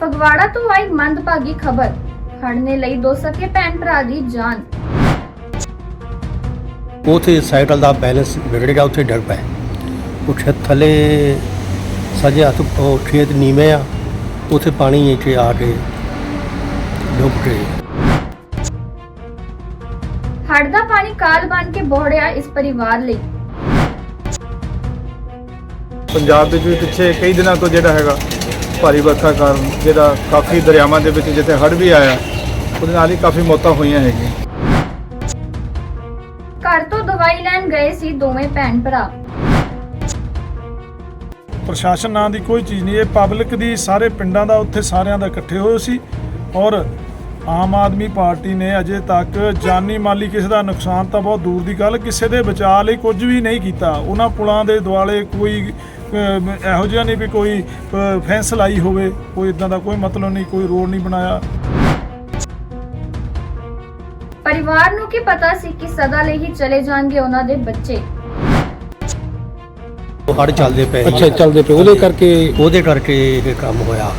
ਫਗਵਾੜਾ ਤੋਂ ਆਈ ਮੰਦਭਾਗੀ ਖਬਰ। ਹੜ੍ਹ ਨੇ ਲਈ ਦੋ ਸਕੇ ਭੈਣ ਭਰਾ ਦੀ ਜਾਨ। ਉਥੇ ਸਾਈਕਲ ਦਾ ਬੈਲੈਂਸ ਵਿਗੜ ਗਿਆ ਉੱਥੇ ਡਿੱਗ ਪਿਆ। ਉਹ ਛੱਤ ਥੱਲੇ ਸਜੇ ਹੱਥ ਉਹ ਖੇਤ ਨੀਵੇਂ ਆ ਉਥੇ ਪਾਣੀ ਇੱਥੇ ਆ ਕੇ ਡੁੱਬ ਗਏ। ਹੜ੍ਹ ਦਾ ਪਾਣੀ ਕਾਲ ਬਣ ਕੇ ਬੋੜਿਆ ਇਸ ਪਰਿਵਾਰ ਲਈ। ਪੰਜਾਬ ਵਿੱਚ ਵੀ ਪਿੱਛੇ ਕਈ ਦਿਨਾਂ ਤੋਂ ਜਿਹੜਾ ਹੈਗਾ ਭਾਰੀ ਵਰਖਾ ਕਾਰਨ ਜਿਹੜਾ ਕਾਫੀ ਦਰਿਆਵਾਂ ਦੇ ਵਿੱਚ ਜਿੱਥੇ ਹੜ੍ਹ ਵੀ ਆਇਆ ਉਹਦੇ ਨਾਲ ਹੀ ਕਾਫੀ ਮੌਤਾਂ ਹੋਈਆਂ ਹੈਗੀਆਂ। ਘਰ ਤੋਂ ਦਵਾਈ ਲੈਣ ਗਏ ਸੀ ਦੋਵੇਂ ਭੈਣ ਭਰਾ। ਪ੍ਰਸ਼ਾਸਨ ਨਾਂ ਦੀ ਕੋਈ ਚੀਜ਼ ਨਹੀਂ ਇਹ ਪਬਲਿਕ ਦੀ ਸਾਰੇ ਪਿੰਡਾਂ ਦਾ ਉੱਥੇ ਸਾਰਿਆਂ ਦਾ ਇਕੱਠੇ ਹੋਏ ਸੀ ਔਰ ਆਮ ਆਦਮੀ ਪਾਰਟੀ ਨੇ ਅਜੇ ਤੱਕ ਜਾਨੀ ਮਾਲੀ ਕਿਸੇ ਦਾ ਨੁਕਸਾਨ ਤਾਂ ਬਹੁਤ ਦੂਰ ਦੀ ਗੱਲ ਕਿਸੇ ਦੇ ਬਚਾਅ ਲਈ ਕੁਝ ਵੀ ਨਹੀਂ ਕੀਤਾ। ਉਹਨਾਂ ਪੁਲਾਂ ਦੇ ਦੁਆਲੇ ਕੋਈ ਇਹੋ ਜਿਹਾ ਨਹੀਂ ਵੀ ਕੋਈ ਫੈਂਸ ਲਾਈ ਹੋਵੇ ਕੋਈ ਇਦਾਂ ਦਾ ਕੋਈ ਮਤਲਬ ਨਹੀਂ ਕੋਈ ਰੋਡ ਨਹੀਂ ਬਣਾਇਆ। ਪਰਿਵਾਰ ਨੂੰ ਕੀ ਪਤਾ ਸੀ ਕਿ ਸਦਾ ਲਈ ਹੀ ਚਲੇ ਜਾਣਗੇ ਉਹਨਾਂ ਦੇ ਬੱਚੇ? ਉਹ ਹੜ ਚੱਲਦੇ ਪਏ। ਅੱਛਾ ਚੱਲਦੇ ਪਏ। ਉਹਦੇ ਕਰਕੇ ਉਹਦੇ ਕਰਕੇ ਇਹ ਕੰਮ ਹੋਇਆ।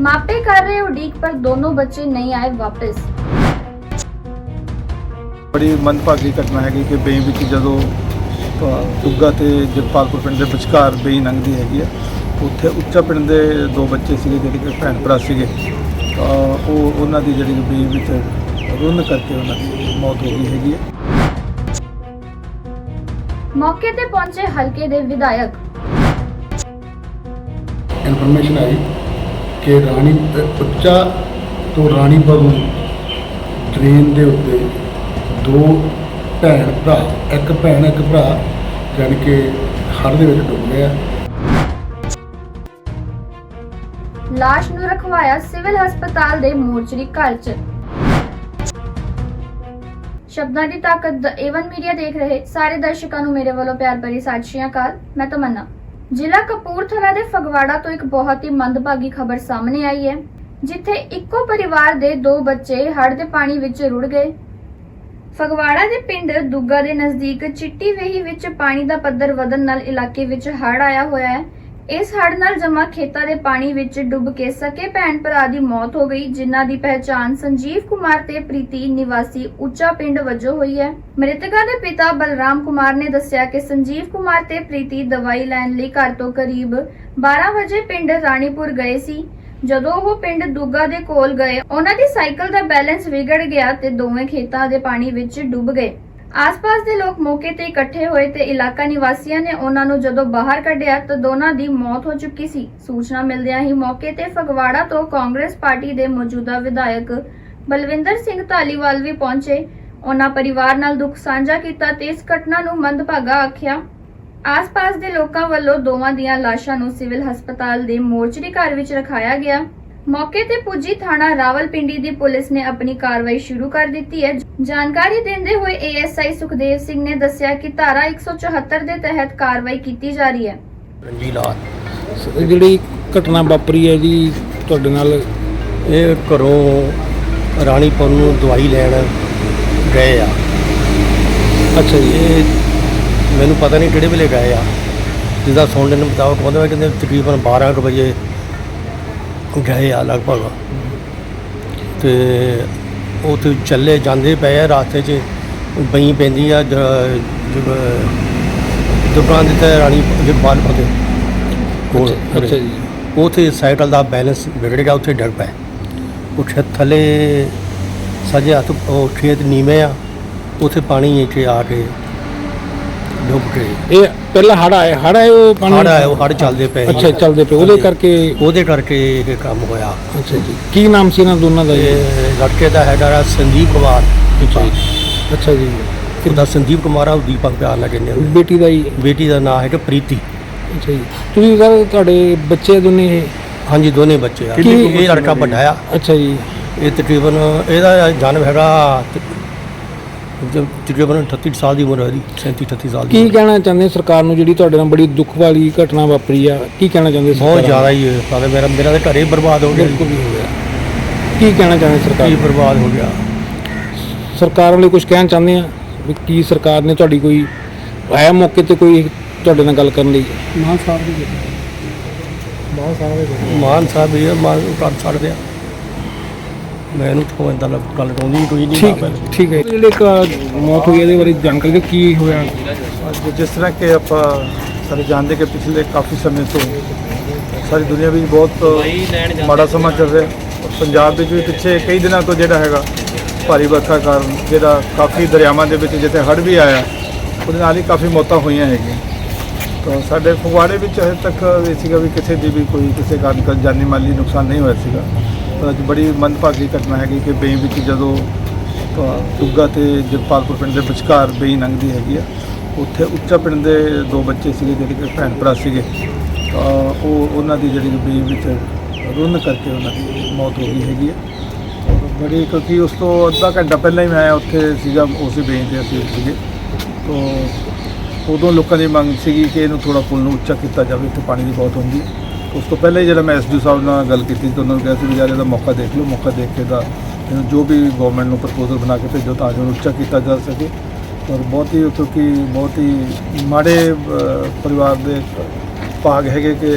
ਮਾਪੇ ਕਰ ਰਹੇ ਉਡੀਕ ਪਰ ਦੋਨੋਂ ਬੱਚੇ ਨਹੀਂ ਆਏ ਵਾਪਸ। ਬੜੀ ਮੰਦਭਾਗੀ ਘਟਨਾ ਹੈਗੀ ਕਿ ਬੇਈ ਵਿੱਚ ਜਦੋਂ ਦੁੱਗਾ ਤੇ ਜਗਪਾਲਪੁਰ ਪਿੰਡ ਦੇ ਵਿਚਕਾਰ ਬੇਈ ਲੰਘਦੀ ਹੈਗੀ ਆ। ਉੱਥੇ ਉੱਚਾ ਪਿੰਡ ਦੇ ਦੋ ਬੱਚੇ ਸੀਗੇ ਜਿਹੜੇ ਕਿ ਭੈਣ ਭਰਾ ਸੀਗੇ। ਤਾਂ ਉਹ ਉਹਨਾਂ ਦੀ ਜਿਹੜੀ ਬੇਈ ਵਿੱਚ ਰੁੰਨ ਕਰਕੇ ਉਹਨਾਂ ਦੀ ਮੌਤ ਹੋ ਗਈ ਹੈਗੀ ਹੈ ਮੌਕੇ ਤੇ ਪਹੁੰਚੇ ਹਲਕੇ ਦੇ ਵਿਧਾਇਕ। ਇਨਫੋਰਮੇਸ਼ਨ ਆਈ ਕਿ ਰਾਣੀ ਉੱਚਾ ਤੋਂ ਰਾਣੀਪੁਰ ਨੂੰ ਟ੍ਰੇਨ ਦੇ ਉੱਤੇ ਦੋ ਭੈਣ ਭਰਾ ਇੱਕ ਭੈਣ ਇੱਕ ਭਰਾ ਜਾਣੀ ਕਿ ਹੜ੍ਹ ਦੇ ਵਿੱਚ ਡੁੱਬ ਗਏ ਆ। ਲਾਸ਼ ਨੂੰ ਰਖਵਾਇਆ ਸਿਵਲ ਹਸਪਤਾਲ ਦੇ ਮੋਰਚਰੀ ਘਰ 'ਚ। ਸ਼ਬਦਾਂ ਦੀ ਤਾਕਤ ਦ ਏਵਨ ਮੀਡੀਆ ਦੇਖ ਰਹੇ ਸਾਰੇ ਦਰਸ਼ਕਾਂ ਨੂੰ ਮੇਰੇ ਵੱਲੋਂ ਪਿਆਰ ਭਰੀ ਸਤਿ ਸ਼੍ਰੀ ਅਕਾਲ। ਮੈਂ ਤਮੰਨਾ। ਜ਼ਿਲ੍ਹਾ ਕਪੂਰਥਲਾ ਦੇ ਫਗਵਾੜਾ ਤੋਂ ਇੱਕ ਬਹੁਤ ਹੀ ਮੰਦਭਾਗੀ ਖਬਰ ਸਾਹਮਣੇ ਆਈ ਹੈ, ਜਿੱਥੇ ਇੱਕੋ ਪਰਿਵਾਰ ਦੇ ਦੋ ਬੱਚੇ ਹੜ੍ਹ ਦੇ ਪਾਣੀ ਵਿੱਚ ਰੁੜ ਗਏ। ਫਗਵਾੜਾ ਦੇ ਪਿੰਡ ਦੁੱਗਾ ਦੇ ਨਜ਼ਦੀਕ ਚਿੱਟੀ ਵੇਹੀ ਵਿੱਚ ਪਾਣੀ ਦਾ ਪੱਧਰ ਵਧਣ ਨਾਲ ਇਲਾਕੇ ਵਿੱਚ ਹੜ੍ਹ ਆਇਆ ਹੋਇਆ ਹੈ। ਇਸ ਹੜ੍ਹ ਨਾਲ ਜਮਾ ਖੇਤਾਂ ਦੇ ਪਾਣੀ ਵਿੱਚ ਡੁੱਬ ਕੇ ਸਕੇ ਭੈਣ ਭਰਾ ਦੀ ਮੌਤ ਹੋ ਗਈ, ਜਿਨ੍ਹਾਂ ਦੀ ਪਹਿਚਾਣ ਸੰਜੀਵ ਕੁਮਾਰ ਤੇ ਪ੍ਰੀਤੀ ਨਿਵਾਸੀ ਉੱਚਾ ਪਿੰਡ ਵਜੋਂ ਹੋਈ ਹੈ। ਮ੍ਰਿਤਕਾਂ ਦੇ ਪਿਤਾ ਬਲਰਾਮ ਕੁਮਾਰ ਨੇ ਦੱਸਿਆ ਕਿ ਸੰਜੀਵ ਕੁਮਾਰ ਤੇ ਪ੍ਰੀਤੀ ਦਵਾਈ ਲੈਣ ਲਈ ਘਰ ਤੋਂ ਕਰੀਬ 12 ਵਜੇ ਪਿੰਡ ਰਾਣੀਪੁਰ ਗਏ ਸੀ। ਜਦੋਂ ਉਹ ਪਿੰਡ ਦੁੱਗਾ ਦੇ ਕੋਲ ਗਏ, ਉਹਨਾਂ ਦੀ ਸਾਈਕਲ ਦਾ ਬੈਲੈਂਸ ਵਿਗੜ ਗਿਆ ਤੇ ਦੋਵੇਂ ਖੇਤਾਂ ਦੇ ਪਾਣੀ ਵਿੱਚ ਡੁੱਬ ਗਏ। ਆਸ-ਪਾਸ ਦੇ ਲੋਕ ਮੌਕੇ ਤੇ ਇਕੱਠੇ ਹੋਏ ਤੇ ਇਲਾਕਾ ਨਿਵਾਸੀਆਂ ਨੇ ਉਹਨਾਂ ਨੂੰ ਜਦੋਂ ਬਾਹਰ ਕੱਢਿਆ ਤਾਂ ਦੋਨਾਂ ਦੀ ਮੌਤ ਹੋ ਚੁੱਕੀ ਸੀ। ਸੂਚਨਾ ਮਿਲਦਿਆਂ ਹੀ ਮੌਕੇ ਤੇ ਫਗਵਾੜਾ ਤੋਂ ਕਾਂਗਰਸ ਪਾਰਟੀ ਦੇ ਮੌਜੂਦਾ ਵਿਧਾਇਕ ਬਲਵਿੰਦਰ ਸਿੰਘ ਧਾਲੀਵਾਲ ਵੀ ਪਹੁੰਚੇ। ਉਹਨਾਂ ਪਰਿਵਾਰ ਨਾਲ ਦੁੱਖ ਸਾਂਝਾ ਕੀਤਾ ਤੇ ਇਸ ਘਟਨਾ ਨੂੰ ਮੰਦਭਾਗਾ ਆਖਿਆ। ਆਸ-ਪਾਸ ਦੇ ਲੋਕਾਂ ਵੱਲੋਂ ਦੋਵਾਂ ਦੀਆਂ ਲਾਸ਼ਾਂ ਨੂੰ ਸਿਵਲ ਹਸਪਤਾਲ ਦੇ ਮੋਰਚਰੀ ਘਰ ਵਿੱਚ ਰਖਾਇਆ ਗਿਆ। ਮੌਕੇ ਤੇ ਪੁੱਜੀ ਥਾਣਾ ਰਾਵਲਪਿੰਡੀ ਦੀ ਪੁਲਿਸ ਨੇ ਆਪਣੀ ਕਾਰਵਾਈ ਸ਼ੁਰੂ ਕਰ ਦਿੱਤੀ ਹੈ। ਜਾਣਕਾਰੀ ਦਿੰਦੇ ਹੋਏ ਏਐਸਆਈ ਸੁਖਦੇਵ ਸਿੰਘ ਨੇ ਦੱਸਿਆ ਕਿ ਧਾਰਾ 174 ਦੇ ਤਹਿਤ ਕਾਰਵਾਈ ਕੀਤੀ ਜਾ ਰਹੀ ਹੈ। ਰੰਜੀਲਾਲ ਇਹ ਜਿਹੜੀ ਘਟਨਾ ਵਾਪਰੀ ਹੈ ਜੀ ਤੁਹਾਡੇ ਨਾਲ ਇਹ ਘਰੋਂ ਰਾਣੀਪੁਰ ਨੂੰ ਦਵਾਈ ਲੈਣ ਗਏ ਆ। ਅੱਛਾ ਜੀ ਇਹ ਮੈਨੂੰ ਪਤਾ ਨਹੀਂ ਕਿਹੜੇ ਵੇਲੇ ਗਏ ਆ। ਜਿੱਦਾਂ ਸੁਣਨ ਦੇ ਮੁਤਾਬਕ ਕਹਿੰਦੇ ਵਾ ਕਹਿੰਦੇ ਤਕਰੀਬਨ 12 ਕੁ ਵਜੇ ਗਏ ਆ ਲਗਭਗ। ਤੇ ਉੱਥੇ ਚੱਲੇ ਜਾਂਦੇ ਪਏ ਆ ਰਾਸਤੇ 'ਚ। ਬਈ ਪੈਂਦੀ ਆ ਦੁਕਾਨ ਦੇ ਤੇ ਰਾਣੀ ਜਗਬਾਲ ਪਤੇ ਕੋਲ ਅੱਛਾ ਜੀ। ਉਥੇ ਸਾਈਕਲ ਦਾ ਬੈਲੈਂਸ ਵਿਗੜ ਗਿਆ ਉੱਥੇ ਪਿਆ। ਉਹ ਛੱਤ ਥੱਲੇ ਸਜੇ ਹੱਥ ਉਹ ਖੇਤ ਨੀਵੇਂ ਆ। ਉਥੇ ਪਾਣੀ ਇੱਥੇ ਆ ਕੇ ਡੁੱਬ ਗਏ। ਇਹ ਪਹਿਲਾਂ ਹੜ ਆਇਆ ਹੜ ਆਇਆ ਉਹ ਪਾਣੀ? ਹੜ ਆਇਆ ਉਹ ਹੜ ਚੱਲਦੇ ਪਏ। ਅੱਛਾ ਚੱਲਦੇ ਪਏ। ਉਹਦੇ। ਕਰਕੇ ਉਹਦੇ ਕਰਕੇ ਇਹ ਕੰਮ ਹੋਇਆ। ਅੱਛਾ ਜੀ। ਕੀ ਨਾਮ ਸੀ ਇਹਨਾਂ ਦੋਨਾਂ ਦਾ ਜੀ? ਇਹ ਲੜਕੇ ਦਾ ਹੈਗਾ ਰਾ ਸੰਦੀਪ ਕੁਮਾਰ। ਅੱਛਾ ਜੀ। ਅੱਛਾ ਜੀ। ਉਹਦਾ ਸੰਦੀਪ ਕੁਮਾਰ ਆ ਉਹ ਦੀਪਕ ਪਿਆਰ ਨਾਲ ਕਹਿੰਦੇ ਉਹਨੂੰ। ਬੇਟੀ ਦਾ ਜੀ? ਬੇਟੀ ਦਾ ਨਾਮ ਹੈਗਾ ਪ੍ਰੀਤੀ। ਅੱਛਾ ਜੀ। ਤੁਸੀਂ ਸਰ ਤੁਹਾਡੇ ਬੱਚੇ ਦੋਨੇ ਹਾਂਜੀ ਦੋਨੇ ਬੱਚੇ ਆ। ਕਿੰਨੀ ਇਹ ਲੜਕਾ ਵੱਡਾ ਆ। ਅੱਛਾ ਜੀ। ਇਹ ਤਕਰੀਬਨ ਇਹਦਾ ਜਨਮ ਹੈਗਾ ਤ- ਜ- ਤਕਰੀਬਨ 38 ਸਾਲ ਦੀ ਉਮਰ ਹੈ ਇਹਦੀ 37 38 ਸਾਲ ਦੀ ਕੀ ਉਮਰ। ਕਹਿਣਾ ਚਾਹੁੰਦੇ ਸਰਕਾਰ ਨੂੰ ਜਿਹੜੀ ਤੁਹਾਡੇ ਨਾਲ ਬੜੀ ਦੁੱਖ ਵਾਲੀ ਘਟਨਾ ਵਾਪਰੀ ਆ? ਕੀ ਕਹਿਣਾ ਚਾਹੁੰਦੇ ਬਹੁਤ ਸਰਕਾਰ ਜ਼ਿਆਦਾ ਹੀ ਹੈ ਸਾਡਾ ਮੇਰਾ ਮੇਰਾ ਤਾਂ ਘਰੇ ਬਰਬਾਦ ਹੋ ਗਿਆ ਬਿਲਕੁਲ ਹੀ ਹੋ ਗਿਆ। ਕੀ ਕਹਿਣਾ ਚਾਹੁੰਦੇ ਸਰਕਾਰ ਕੀ ਬਰਬਾਦ ਹੋ ਗਿਆ। ਸਰਕਾਰ ਵਾਲੇ ਕੁਝ ਕਹਿਣਾ ਚਾਹੁੰਦੇ ਆ? ਵੀ ਕੀ ਸਰਕਾਰ ਨੇ ਤੁਹਾਡੀ ਕੋਈ ਆਇਆ ਮੌਕੇ ਤੇ ਕੋਈ ਤੁਹਾਡੇ ਨਾਲ ਗੱਲ ਕਰਨ ਲਈ? ਮਾਨ ਸਾਹਿਬ ਵੀ ਹੈ, ਮਾਨ ਨੂੰ ਕਰ ਛੱਡਦੇ ਆ ਮੈਨੂੰ ਤਾਂ ਇੰਦਾ ਲੱਗ ਗੱਲ ਟੋਂਦੀ ਕੋਈ ਨਹੀਂ ਠੀਕ ਹੈ ਜਿਹੜੇ ਇੱਕ ਮੌਤ ਹੋਈ ਇਹਦੇ ਬਾਰੇ ਜਾਣਕਾਰੀ ਦਿਓ ਕੀ ਹੋਇਆ? ਅੱਜ ਜਿਸ ਤਰ੍ਹਾਂ ਕਿ ਆਪਾਂ ਸਾਰੇ ਜਾਣਦੇ ਕਿ ਪਿਛਲੇ ਕਾਫੀ ਸਮੇਂ ਤੋਂ ਸਾਰੀ ਦੁਨੀਆ ਵਿੱਚ ਬਹੁਤ ਮਾੜਾ ਸਮਾਂ ਚੱਲ ਰਿਹਾ। ਔਰ ਪੰਜਾਬ ਵਿੱਚ ਵੀ ਪਿੱਛੇ ਕਈ ਦਿਨਾਂ ਤੋਂ ਜਿਹੜਾ ਹੈਗਾ ਭਾਰੀ ਵਰਖਾ ਕਾਰਨ ਜਿਹੜਾ ਕਾਫੀ ਦਰਿਆਵਾਂ ਦੇ ਵਿੱਚ ਜਿੱਥੇ ਹੜ੍ਹ ਵੀ ਆਇਆ ਉਹਦੇ ਨਾਲ ਹੀ ਕਾਫੀ ਮੌਤਾਂ ਹੋਈਆਂ ਹੈਗੀਆਂ। ਤਾਂ ਸਾਡੇ ਫਗਵਾੜੇ ਵਿੱਚ ਹਜੇ ਤੱਕ ਇਹ ਸੀਗਾ ਵੀ ਕਿਸੇ ਦੀ ਵੀ ਕੋਈ ਕਿਸੇ ਕਾਰਨ ਕੋਈ ਜਾਨੀ ਮਾਲੀ ਨੁਕਸਾਨ ਨਹੀਂ ਹੋਇਆ ਸੀਗਾ। ਅੱਜ ਬੜੀ ਮੰਦਭਾਗੀ ਘਟਨਾ ਹੈਗੀ ਕਿ ਬੇਈ ਵਿੱਚ ਜਦੋਂ ਦੁੱਗਾ ਤੇ ਜਗਪਾਲਪੁਰ ਪਿੰਡ ਦੇ ਵਿਚਕਾਰ ਬੇਈ ਲੰਘਦੀ ਹੈਗੀ ਆ, ਉੱਥੇ ਉੱਚਾ ਪਿੰਡ ਦੇ ਦੋ ਬੱਚੇ ਸੀਗੇ, ਜਿਹੜੇ ਕਿ ਭੈਣ ਭਰਾ ਸੀਗੇ। ਉਹ, ਉਹਨਾਂ ਦੀ ਜਿਹੜੀ ਬੇਈ ਵਿੱਚ ਰੁੰਨ ਕਰਕੇ ਉਹਨਾਂ ਦੀ ਮੌਤ ਹੋ ਗਈ ਹੈਗੀ ਆ। ਬੜੀ ਕਿਉਂਕਿ ਉਸ ਤੋਂ ਅੱਧਾ ਘੰਟਾ ਪਹਿਲਾਂ ਹੀ ਮੈਂ ਉੱਥੇ ਸੀਗਾ, ਉਸੇ ਬੇਈ ਤੇ ਅਸੀਂ ਸੀਗੇ। ਤੋਂ ਉਦੋਂ ਲੋਕਾਂ ਦੀ ਮੰਗ ਸੀਗੀ ਕਿ ਇਹਨੂੰ ਥੋੜਾ ਪੁਲ ਨੂੰ ਉੱਚਾ ਕੀਤਾ ਜਾਵੇ, ਇੱਥੇ ਪਾਣੀ ਦੀ ਬਹੁਤ ਹੁੰਦੀ ਹੈ ਉਸ ਤੋਂ ਪਹਿਲਾਂ ਹੀ ਜਿਹੜਾ ਮੈਂ ਐਸਡੀ ਸਾਹਿਬ ਨਾਲ ਗੱਲ ਕੀਤੀ ਤਾਂ ਉਹਨਾਂ ਨੂੰ ਕਿਹਾ ਸੀ ਵੀ ਯਾਰ ਇਹਦਾ ਮੌਕਾ ਦੇਖ ਲਓ, ਮੌਕਾ ਦੇਖ ਕੇ ਦਾ ਜੋ ਵੀ ਗਵਰਨਮੈਂਟ ਨੂੰ ਪ੍ਰਪੋਜ਼ਲ ਬਣਾ ਕੇ ਭੇਜੋ ਤਾਂ ਜੋ ਉੱਚਾ ਕੀਤਾ ਜਾ ਸਕੇ। ਔਰ ਬਹੁਤ ਹੀ ਕਿਉਂਕਿ ਬਹੁਤ ਹੀ ਮਾੜੇ ਪਰਿਵਾਰ ਦੇ ਭਾਗ ਹੈਗੇ ਕਿ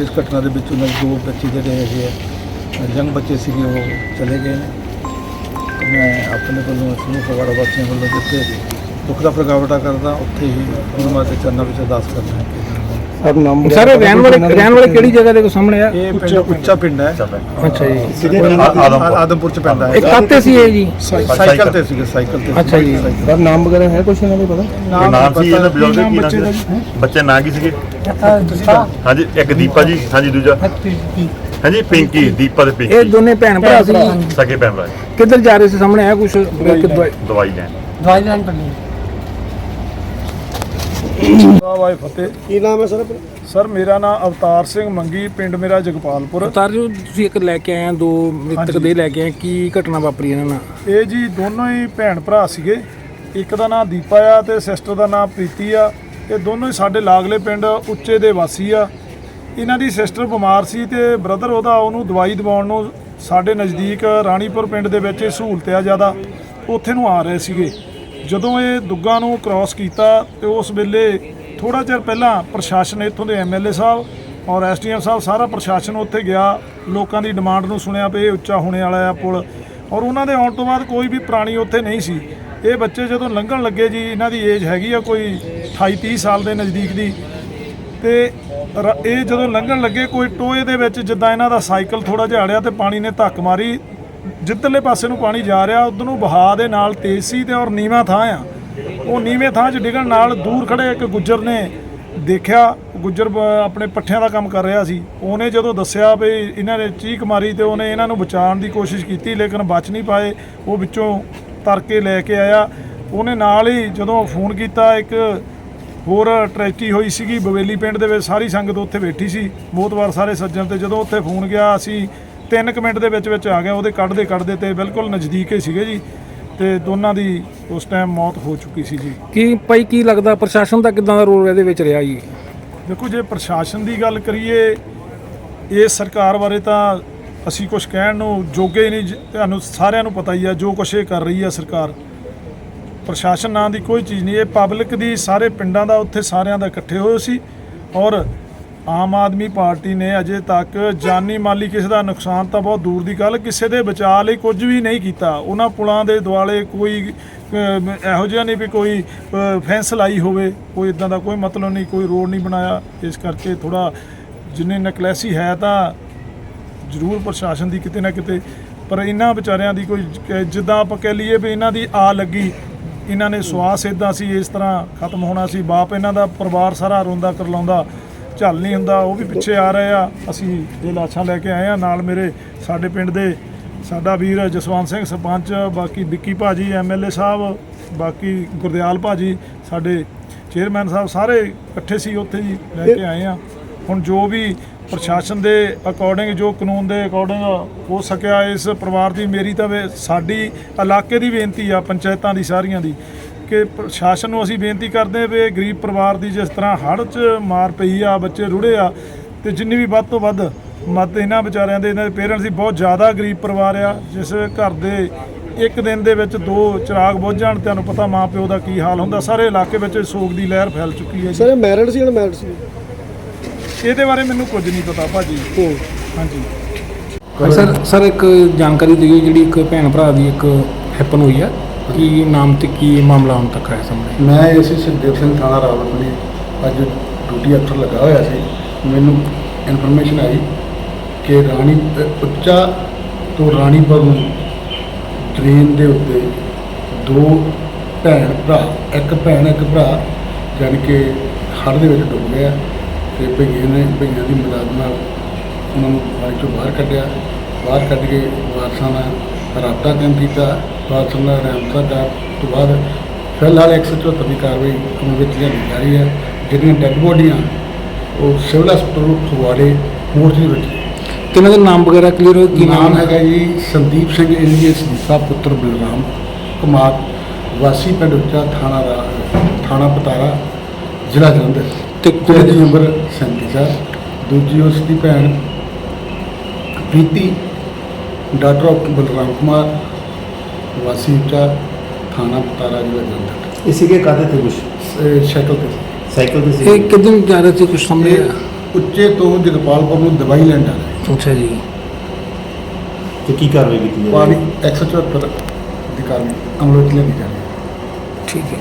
ਇਸ ਘਟਨਾ ਦੇ ਵਿੱਚ ਉਹਨਾਂ ਦੇ ਦੋ ਬੱਚੇ ਜਿਹੜੇ ਹੈਗੇ ਆ ਯੰਗ ਬੱਚੇ ਸੀਗੇ, ਉਹ ਚਲੇ ਗਏ ਨੇ। ਮੈਂ ਆਪਣੇ ਵੱਲੋਂ, ਸਮੂਹ ਫਗਵਾੜਾ ਵਾਸੀਆਂ ਵੱਲੋਂ ਜਿੱਥੇ ਦੁੱਖ ਦਾ ਪ੍ਰਗਟਾਵਾ ਕਰਦਾ, ਉੱਥੇ ਹੀ ਗੁਰੂ ਮਾਤਾ ਚਰਨਾਂ ਵਿੱਚ ਅਰਦਾਸ ਕਰਦਾ ਹਾਂ ਸਰ ਨਾਮ ਸਰ ਇਹ ਰਹਿਣ ਵਾਲੇ ਰਹਿਣ ਵਾਲੇ ਕਿਹੜੀ ਜਗ੍ਹਾ ਦੇ ਕੋ ਸਾਹਮਣੇ ਆ? ਇਹ ਪਿੰਡ ਉੱਚਾ ਪਿੰਡ ਹੈ। ਅੱਛਾ ਜੀ। ਆਦਮਪੁਰ। ਆਦਮਪੁਰ। ਚ ਪੈਂਦਾ ਇਹ ਹੈ ਕਾਤੇ ਸੀ ਇਹ ਜੀ। ਸਾਈਕਲ ਤੇ ਸੀਗੇ ਸਾਈਕਲ ਤੇ। ਅੱਛਾ ਜੀ। ਸਰ ਨਾਮ ਵਗੈਰਾ ਹੈ ਕੁਛ ਇਹਨਾਂ ਦੇ ਪਤਾ? ਨਾਮ ਸੀ ਇਹਦਾ ਬਜ਼ੁਰਗ ਕੀ ਨਾਮ ਸੀ? ਬੱਚੇ ਨਾਂ ਕੀ ਸੀਗੇ? ਹਾਂਜੀ ਇੱਕ ਦੀਪਾ ਜੀ ਹਾਂਜੀ ਦੂਜਾ। ਹਾਂਜੀ ਪਿੰਕੀ ਦੀਪਾ ਤੇ ਇਹ ਪਿੰਕੀ ਦੋਨੇ ਭੈਣ ਭਰਾ ਸੀ ਸਕੇ ਭੈਣ ਭਰਾ ਕਿੱਧਰ ਜਾ ਰਹੇ ਸੀ? ਸਾਹਮਣੇ ਆ ਕੁਛ? ਦਵਾਈ ਲੈਣ। ਵਾਹ ਵਾਹ ਫਤਿਹ। ਕੀ ਨਾਮ ਹੈ ਸਰ ਸਰ ਮੇਰਾ ਨਾਮ ਅਵਤਾਰ ਸਿੰਘ ਮੰਗੀ ਪਿੰਡ ਮੇਰਾ ਜਗਪਾਲਪੁਰ। ਉਤਾਰ ਜੋ ਤੁਸੀਂ ਇੱਕ ਲੈ ਕੇ ਆਏ ਆ ਦੋ ਮ੍ਰਿਤਕ ਦੇ ਲੈ ਕੇ ਆਏ ਕੀ ਘਟਨਾ ਵਾਪਰੀ ਇਹਨਾਂ ਨਾਲ? ਇਹ ਜੀ ਦੋਨੋਂ ਹੀ ਭੈਣ ਭਰਾ ਸੀਗੇ। ਇੱਕ ਦਾ ਨਾਮ ਦੀਪਾ ਆ ਤੇ ਸਿਸਟਰ ਦਾ ਨਾਮ ਪ੍ਰੀਤੀ ਆ। ਇਹ ਦੋਨੋਂ ਹੀ ਸਾਡੇ ਲਾਗਲੇ ਪਿੰਡ ਉੱਚੇ ਦੇ ਵਾਸੀ ਆ। ਇਹਨਾਂ ਦੀ ਸਿਸਟਰ ਬਿਮਾਰ ਸੀ ਤੇ ਬ੍ਰਦਰ ਉਹਦਾ ਉਹਨੂੰ ਦਵਾਈ ਦਿਵਾਉਣ ਨੂੰ ਸਾਡੇ ਨਜ਼ਦੀਕ ਰਾਣੀਪੁਰ ਪਿੰਡ ਦੇ ਵਿੱਚ ਇਹ ਸਹੂਲਤ ਆ ਜ਼ਿਆਦਾ। ਉੱਥੇ ਨੂੰ ਆ ਰਹੇ ਸੀਗੇ। ਜਦੋਂ ਇਹ ਦੁੱਗਾ ਨੂੰ ਕ੍ਰਾਸ ਕੀਤਾ ਤੇ ਉਸ ਵੇਲੇ ਥੋੜਾ ਚਿਰ ਪਹਿਲਾਂ ਪ੍ਰਸ਼ਾਸਨ ਇੱਥੋਂ ਦੇ ਐਮਐਲਏ ਸਾਹਿਬ ਔਰ ਐਸਡੀਐਮ ਸਾਹਿਬ ਸਾਰਾ ਪ੍ਰਸ਼ਾਸਨ ਉੱਥੇ ਗਿਆ। ਲੋਕਾਂ ਦੀ ਡਿਮਾਂਡ ਨੂੰ ਸੁਣਿਆ ਵੀ ਇਹ ਉੱਚਾ ਹੋਣੇ ਵਾਲਾ ਆ ਪੁਲ ਔਰ ਉਹਨਾਂ ਦੇ ਆਉਣ ਤੋਂ ਬਾਅਦ ਕੋਈ ਵੀ ਪ੍ਰਾਣੀ ਉੱਥੇ ਨਹੀਂ ਸੀ। ਇਹ ਬੱਚੇ ਜਦੋਂ ਲੰਘਣ ਲੱਗੇ ਜੀ, ਇਹਨਾਂ ਦੀ ਏਜ ਹੈਗੀ ਆ ਕੋਈ 28 30 ਸਾਲ ਦੇ ਨਜ਼ਦੀਕ ਦੀ। ਤੇ ਰ- ਇਹ ਜਦੋਂ ਲੰਘਣ ਲੱਗੇ, ਕੋਈ ਟੋਏ ਦੇ ਵਿੱਚ ਜਿੱਦਾਂ ਇਹਨਾਂ ਦਾ ਸਾਈਕਲ ਥੋੜਾ ਜਿਹਾ ਅੜਿਆ ਤੇ ਪਾਣੀ ਨੇ ਧੱਕ ਮਾਰੀ ਜਿੱਧਰਲੇ ਪਾਸੇ ਨੂੰ ਪਾਣੀ ਜਾ ਰਿਹਾ, ਉਧਰ ਨੂੰ ਵਹਾਅ ਦੇ ਨਾਲ ਤੇਜ਼ ਸੀ ਤੇ ਔਰ ਨੀਵਾਂ ਥਾਂ ਆ। ਉਹ ਨੀਵੇਂ ਥਾਂ 'ਚ ਡਿੱਗਣ ਨਾਲ ਦੂਰ ਖੜੇ ਇੱਕ ਗੁੱਜਰ ਨੇ ਦੇਖਿਆ, ਗੁੱਜਰ ਆਪਣੇ ਪੱਠਿਆਂ ਦਾ ਕੰਮ ਕਰ ਰਿਹਾ ਸੀ। ਉਹਨੇ ਜਦੋਂ ਦੱਸਿਆ ਵੀ ਇਹਨਾਂ ਨੇ ਚੀਕ ਮਾਰੀ ਤੇ ਉਹਨੇ ਇਹਨਾਂ ਨੂੰ ਬਚਾਉਣ ਦੀ ਕੋਸ਼ਿਸ਼ ਕੀਤੀ, ਲੇਕਿਨ ਬਚ ਨਹੀਂ ਪਾਏ। ਉਹ ਵਿੱਚੋਂ ਤਰ ਕੇ ਲੈ ਕੇ ਆਇਆ। ਉਹਨੇ ਨਾਲ ਹੀ ਜਦੋਂ ਫੋਨ ਕੀਤਾ, ਇੱਕ ਹੋਰ ਟ੍ਰੈਜਡੀ ਹੋਈ ਸੀਗੀ ਬਵੇਲੀ ਪਿੰਡ ਦੇ ਵਿੱਚ, ਸਾਰੀ ਸੰਗਤ ਉੱਥੇ ਬੈਠੀ ਸੀ। ਬਹੁਤ ਵਾਰ ਸਾਰੇ ਸੱਜਣ ਤੇ ਜਦੋਂ ਉੱਥੇ ਫੋਨ ਗਿਆ, ਅਸੀਂ 3 ਮਿੰਟ ਦੇ ਵਿੱਚ ਵਿੱਚ ਆ ਗਏ ਉਹਦੇ ਕੱਢਦੇ ਕੱਢਦੇ ਤੇ ਬਿਲਕੁਲ ਨਜ਼ਦੀਕ ਹੀ ਸੀਗੇ ਜੀ ਤੇ ਦੋਨਾਂ ਦੀ ਉਸ ਟਾਈਮ ਮੌਤ ਹੋ ਚੁੱਕੀ ਸੀ ਜੀ। ਕੀ ਭਾਈ ਕੀ ਲੱਗਦਾ ਪ੍ਰਸ਼ਾਸਨ ਦਾ ਕਿਦਾਂ ਦਾ ਰੋਲ ਇਹਦੇ ਵਿੱਚ ਰਿਹਾ ਜੀ? ਦੇਖੋ ਜੇ ਪ੍ਰਸ਼ਾਸਨ ਦੀ ਗੱਲ ਕਰੀਏ ਇਹ ਸਰਕਾਰ ਬਾਰੇ ਤਾਂ ਅਸੀਂ ਕੁਝ ਕਹਿਣ ਨੂੰ ਜੋਗੇ ਨਹੀਂ ਤੁਹਾਨੂੰ ਸਾਰਿਆਂ ਨੂੰ ਪਤਾ ਹੀ ਆ ਜੋ ਕੁਛ ਇਹ ਕਰ ਰਹੀ ਆ ਸਰਕਾਰ। ਪ੍ਰਸ਼ਾਸਨ ਨਾਂ ਦੀ ਕੋਈ ਚੀਜ਼ ਨਹੀਂ ਇਹ ਪਬਲਿਕ ਦੀ ਸਾਰੇ ਪਿੰਡਾਂ ਦਾ ਉੱਥੇ ਸਾਰਿਆਂ ਦਾ ਇਕੱਠੇ ਹੋਏ ਸੀ ਔਰ ਆਮ ਆਦਮੀ ਪਾਰਟੀ ਨੇ ਅਜੇ ਤੱਕ ਜਾਨੀ ਮਾਲੀ ਕਿਸੇ ਦਾ ਨੁਕਸਾਨ ਤਾਂ ਬਹੁਤ ਦੂਰ ਦੀ ਗੱਲ, ਕਿਸੇ ਦੇ ਬਚਾਅ ਲਈ ਕੁਝ ਵੀ ਨਹੀਂ ਕੀਤਾ। ਉਹਨਾਂ ਪੁਲਾਂ ਦੇ ਦੁਆਲੇ ਕੋਈ ਇਹੋ ਜਿਹਾ ਨਹੀਂ ਵੀ ਕੋਈ ਫੈਂਸ ਲਾਈ ਹੋਵੇ, ਕੋਈ ਇਦਾਂ ਦਾ ਕੋਈ ਮਤਲਬ ਨਹੀਂ, ਕੋਈ ਰੋਡ ਨਹੀਂ ਬਣਾਇਆ। ਇਸ ਕਰਕੇ ਥੋੜਾ ਜਿੰਨੇ ਨਕਲੈਸੀ ਹੈ ਤਾਂ ਜ਼ਰੂਰ ਪ੍ਰਸ਼ਾਸਨ ਦੀ ਕਿਤੇ ਨਾ ਕਿਤੇ, ਪਰ ਇਹਨਾਂ ਵਿਚਾਰਿਆਂ ਦੀ ਕੋਈ ਜਿੱਦਾਂ ਆਪਾਂ ਕਹਿ ਲਈਏ ਵੀ ਇਹਨਾਂ ਦੀ ਆ ਲੱਗੀ, ਇਹਨਾਂ ਨੇ ਸਵਾਸ ਇਦਾਂ ਸੀ, ਇਸ ਤਰ੍ਹਾਂ ਖਤਮ ਹੋਣਾ ਸੀ, ਬਾਪ ਇਹਨਾਂ ਦਾ ਪਰਿਵਾਰ ਸਾਰਾ ਰੋਂਦਾ ਕਰਲਾਉਂਦਾ ਝੱਲ ਨਹੀਂ ਹੁੰਦਾ, ਉਹ ਵੀ ਪਿੱਛੇ ਆ ਰਹੇ ਆ। ਅਸੀਂ ਇਹ ਲਾਸ਼ਾਂ ਲੈ ਕੇ ਆਏ ਆ, ਨਾਲ ਮੇਰੇ ਸਾਡੇ ਪਿੰਡ ਦੇ ਸਾਡਾ ਵੀਰ ਜਸਵੰਤ ਸਿੰਘ ਸਰਪੰਚ, ਬਾਕੀ ਵਿੱਕੀ ਭਾਜੀ ਐਮਐਲਏ ਸਾਹਿਬ, ਬਾਕੀ ਗੁਰਦਿਆਲ ਭਾਜੀ, ਸਾਡੇ ਚੇਅਰਮੈਨ ਸਾਹਿਬ ਸਾਰੇ ਇਕੱਠੇ ਸੀ, ਉੱਥੇ ਜੀ ਲੈ ਕੇ ਆਏ ਆ। ਹੁਣ ਜੋ ਵੀ ਪ੍ਰਸ਼ਾਸਨ ਦੇ ਅਕੋਰਡਿੰਗ ਜੋ ਕਾਨੂੰਨ ਦੇ ਅਕੋਰਡਿੰਗ ਹੋ ਸਕਿਆ, ਇਸ ਪਰਿਵਾਰ ਦੀ ਮੇਰੀ ਤਾਂ ਵੇ- ਸਾਡੀ ਇਲਾਕੇ ਦੀ ਬੇਨਤੀ ਆ, ਪੰਚਾਇਤਾਂ ਦੀ, ਸਾਰੀਆਂ ਦੀ। ਕਿ ਪ੍ਰਸ਼ਾਸਨ ਨੂੰ ਅਸੀਂ ਬੇਨਤੀ ਕਰਦੇ ਹਾਂ ਵੀ ਗਰੀਬ ਪਰਿਵਾਰ ਦੀ ਜਿਸ ਤਰ੍ਹਾਂ ਹੜ੍ਹ 'ਚ ਮਾਰ ਪਈ ਆ ਬੱਚੇ ਰੁੜੇ ਆ ਤੇ ਜਿੰਨੀ ਵੀ ਵੱਧ ਤੋਂ ਵੱਧ ਮਦਦ ਇਹਨਾਂ ਵਿਚਾਰਿਆਂ ਦੇ ਇਹਨਾਂ ਦੇ ਪੇਰੈਂਟਸ ਦੀ ਬਹੁਤ ਜ਼ਿਆਦਾ ਗਰੀਬ ਪਰਿਵਾਰ ਆ ਜਿਸ ਘਰ ਦੇ ਇੱਕ ਦਿਨ ਦੇ ਵਿੱਚ ਦੋ ਚਿਰਾਗ ਬੁੱਝ ਜਾਣ ਤੁਹਾਨੂੰ ਪਤਾ ਮਾਂ ਪਿਓ ਦਾ ਕੀ ਹਾਲ ਹੁੰਦਾ ਸਾਰੇ ਇਲਾਕੇ ਵਿੱਚ ਸੋਗ ਦੀ ਲਹਿਰ ਫੈਲ ਚੁੱਕੀ ਹੈ ਜੀ। ਸਰ ਮੈਰਿਡ ਸੀ ਅਨਮੈਰਿਡ ਸੀ? ਇਹਦੇ ਬਾਰੇ ਮੈਨੂੰ ਕੁਝ ਨਹੀਂ ਪਤਾ ਭਾਜੀ। ਹਾਂਜੀ। ਸਰ ਸਰ ਇੱਕ ਜਾਣਕਾਰੀ ਦਿਓ ਜਿਹੜੀ ਇੱਕ ਭੈਣ ਭਰਾ ਦੀ ਇੱਕ ਹੈਪਨ ਹੋਈ ਆ। ਕੀ ਨਾਮ ਤੇ ਕੀ ਮਾਮਲਾ ਹੁਣ ਤੱਕ ਆਇਆ ਸਾਹਮਣੇ? ਮੈਂ ਏਸੀ ਸੁਖਦੇਵ ਸਿੰਘ ਥਾਣਾ ਰਾਵਲਪਿੰਡੀ। ਅੱਜ ਡਿਊਟੀ ਅਫਸਰ ਲੱਗਾ ਹੋਇਆ ਸੀ। ਮੈਨੂੰ ਇਨਫੋਰਮੇਸ਼ਨ ਆਈ ਕਿ ਰਾਣੀ ਅ, ਉੱਚਾ ਤੋਂ ਰਾਣੀਪੁਰ ਨੂੰ ਟ੍ਰੇਨ ਦੇ ਉੱਤੇ ਦੋ ਭੈਣ ਭਰਾ ਇੱਕ ਭੈਣ ਇੱਕ ਭਰਾ ਜਾਣੀ ਕਿ ਹੜ੍ਹ ਦੇ ਵਿੱਚ ਡੁੱਬ ਗਿਆ ਤੇ ਭਈਏ ਨੇ ਭਈਆਂ ਦੀ ਮਦਦ ਨਾਲ ਉਹਨਾਂ ਨੂੰ ਪਾਣੀ ਚੋਂ ਬਾਹਰ ਕੱਢਿਆ। ਬਾਹਰ ਕੱਢ ਕੇ ਵਾਰਸਾਂ ਨਾਲ ਰਾਬਤਾ ਕਾਇਮ ਕੀਤਾ। ਨਾਲ ਰਹਿਮਤਾ ਦਾ ਤੋਂ ਬਾਅਦ ਫਿਲਹਾਲ 174 ਦੀ ਕਾਰਵਾਈ ਅਮਲ ਵਿੱਚ ਲਿਆਂਦੀ ਜਾ ਰਹੀ ਹੈ ਜਿਹੜੀਆਂ ਡੈੱਡ ਬੋਡੀਆਂ ਉਹ ਸਿਵਲ ਹਸਪਤਾਲ ਫਗਵਾੜੇ ਮੋਰਚੇ ਵਿੱਚ। ਤਿੰਨਾਂ ਦੇ ਨਾਮ ਵਗੈਰਾ ਕਲੀਅਰ ਹੋ ਕੀ ਨਾਮ ਹੈਗਾ ਜੀ ਸੰਦੀਪ ਸਿੰਘ ਇੰਜੀਨੀਅਰ ਸੰਦੀਪਾ ਪੁੱਤਰ ਬਲਰਾਮ ਕੁਮਾਰ ਵਾਸੀ ਪਿੰਡ ਉੱਚਾ ਥਾਣਾ ਦਾ ਥਾਣਾ ਪਤਾਰਾ ਜ਼ਿਲ੍ਹਾ ਜਲੰਧਰ। ਤੇ ਕੁੜੀ ਦੀ ਉਮਰ 37 ਸਾਲ ਦੂਜੀ ਉਸ ਦੀ ਭੈਣ ਪ੍ਰੀਤੀ ਡਾਕਟਰ ਬਲਰਾਮ ਕੁਮਾਰ ਵਾਸੀ ਦਾ ਥਾਣਾ ਪਤਾਰਾ ਜਿਹੜਾ ਜਲੰਧਰ। ਇਹ ਸੀਗੇ ਕਾਹਦੇ ਤੇ ਕੁਛ? ਇਹ ਤੇ। ਸਾਈਕਲ ਤੇ ਸੀ ਇਹ ਕਿਦਨ ਜਾ ਰਹੇ ਸੀ ਕੁਛ ਸਾਹਮਣੇ? ਉੱਚੇ ਤੋਂ ਜਗਪਾਲਪੁਰ ਨੂੰ ਦਵਾਈ ਲੈਣ ਜਾ ਰਹੇ ਅੱਛਾ ਜੀ। ਤੇ ਕੀ ਕਰ ਰਹੇ ਜਾ ਪਾਣੀ 174 ਦੀ ਕਾਰਨ ਅਮਲੋਚ ਲੈ ਕੇ ਜਾ ਰਹੇ ਠੀਕ ਹੈ।